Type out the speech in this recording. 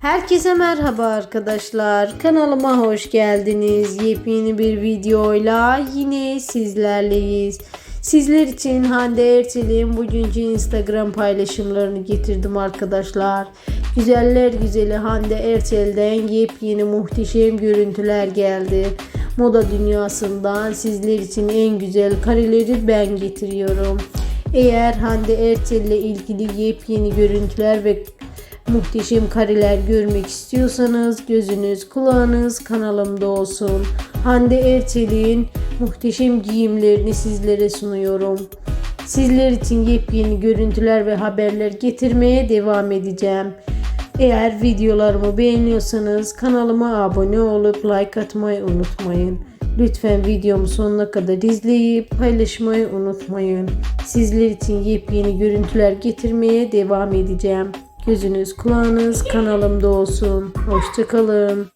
Herkese merhaba arkadaşlar. Kanalıma hoş geldiniz. Yepyeni bir videoyla yine sizlerleyiz. Sizler için Hande Erçel'in bugünkü Instagram paylaşımlarını getirdim arkadaşlar. Güzeller güzeli Hande Erçel'den yepyeni muhteşem görüntüler geldi. Moda dünyasından sizler için en güzel kareleri ben getiriyorum. Eğer Hande Erçel ile ilgili yepyeni görüntüler ve muhteşem kareler görmek istiyorsanız gözünüz kulağınız kanalımda olsun. Hande Erçel'in muhteşem giyimlerini sizlere sunuyorum. Sizler için yepyeni görüntüler ve haberler getirmeye devam edeceğim. Eğer videolarımı beğeniyorsanız kanalıma abone olup like atmayı unutmayın. Lütfen videomu sonuna kadar izleyip paylaşmayı unutmayın. Sizler için yepyeni görüntüler getirmeye devam edeceğim. Gözünüz kulağınız kanalımda olsun. Hoşçakalın.